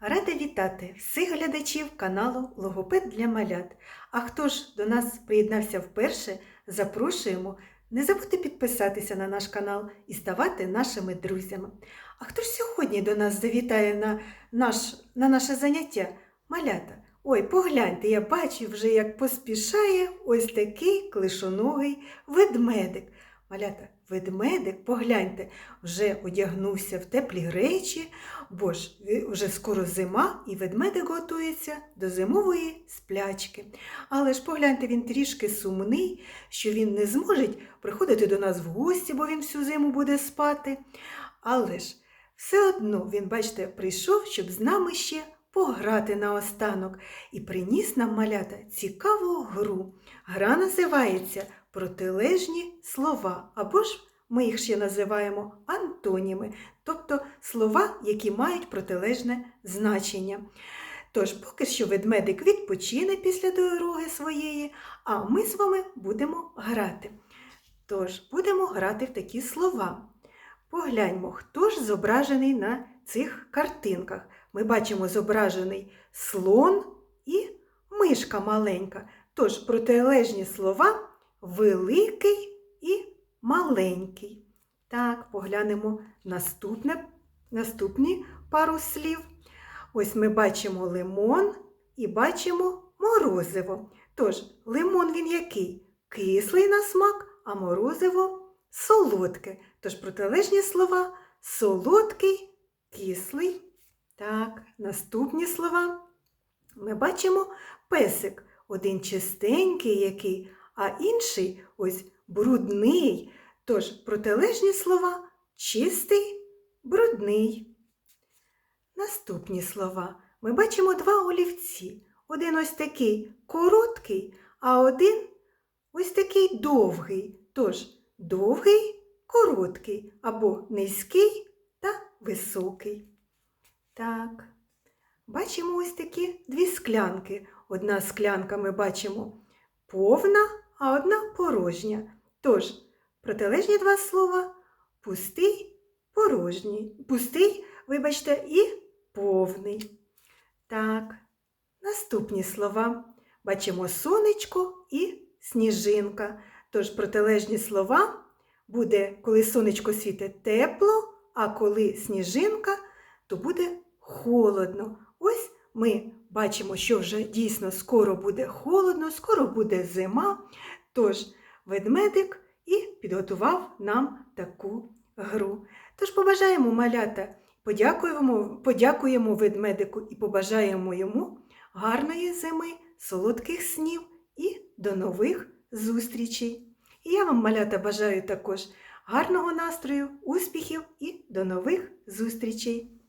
Рада вітати всіх глядачів каналу Логопед для малят. А хто ж до нас приєднався вперше, запрошуємо. Не забудьте підписатися на наш канал і ставати нашими друзями. А хто ж сьогодні до нас завітає на, наш, на наше заняття? Малята. Ой, погляньте, я бачу вже, як поспішає ось такий клишоногий ведмедик. Малята, ведмедик, погляньте, вже одягнувся в теплі речі, бо ж вже скоро зима, і ведмедик готується до зимової сплячки. Але ж погляньте, він трішки сумний, що він не зможе приходити до нас в гості, бо він всю зиму буде спати. Але ж все одно він, бачите, прийшов, щоб з нами ще пограти наостанок і приніс нам малята цікаву гру. Гра називається Протилежні слова, або ж ми їх ще називаємо антоніми, тобто слова, які мають протилежне значення. Тож, поки що ведмедик відпочине після дороги своєї, а ми з вами будемо грати. Тож, будемо грати в такі слова. Погляньмо, хто ж зображений на цих картинках. Ми бачимо зображений слон і мишка маленька. Тож протилежні слова великий і маленький. Так, поглянемо наступне, наступні пару слів. Ось ми бачимо лимон і бачимо морозиво. Тож, лимон він який? Кислий на смак, а морозиво солодке. Тож протилежні слова солодкий, кислий. Так, наступні слова. Ми бачимо песик, один чистенький який, а інший ось брудний. Тож протилежні слова чистий, брудний. Наступні слова. Ми бачимо два олівці. Один ось такий короткий, а один ось такий довгий. Тож довгий, короткий або низький та високий. Так. Бачимо ось такі дві склянки. Одна склянка ми бачимо повна, а одна порожня. Тож, протилежні два слова пустий, порожній. Пустий, вибачте, і повний. Так, наступні слова. Бачимо сонечко і сніжинка. Тож протилежні слова буде, коли сонечко світить тепло, а коли сніжинка, то буде холодно. Ось ми бачимо, що вже дійсно скоро буде холодно, скоро буде зима. Тож ведмедик і підготував нам таку гру. Тож побажаємо малята, подякуємо, подякуємо ведмедику і побажаємо йому гарної зими, солодких снів і до нових зустрічей. І я вам, малята, бажаю також гарного настрою, успіхів і до нових зустрічей!